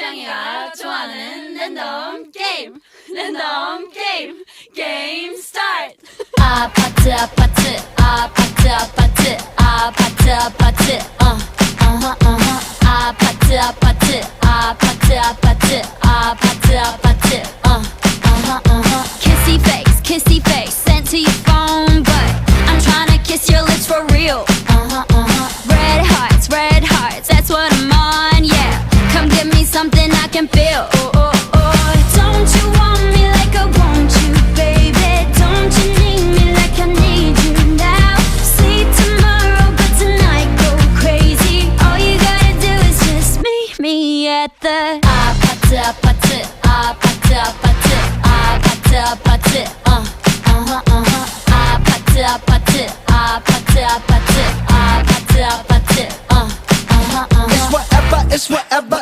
짱이가 좋아하는 랜덤 게임 랜덤 게임 게임 스타트 아파트 아파트 아파트 아파트 아파트 아파트 어 어허 어허 아파트 아파트 아파트 아파트 아파트 아파트 어 어허 어허 kissy face kissy face sent to your phone but I'm trying to kiss your lips for real uh-huh uh-huh something I can feel. Oh, oh, oh. Don't you want me like I want you, baby? Don't you need me like I need you now? Sleep tomorrow, but tonight go crazy. All you gotta do is just meet me at the. Ah, pat up, pat up, uh, uh-huh, uh-huh. uh huh, uh huh. Ah, pat up, pat up, uh, uh huh, uh huh. It's whatever, it's whatever.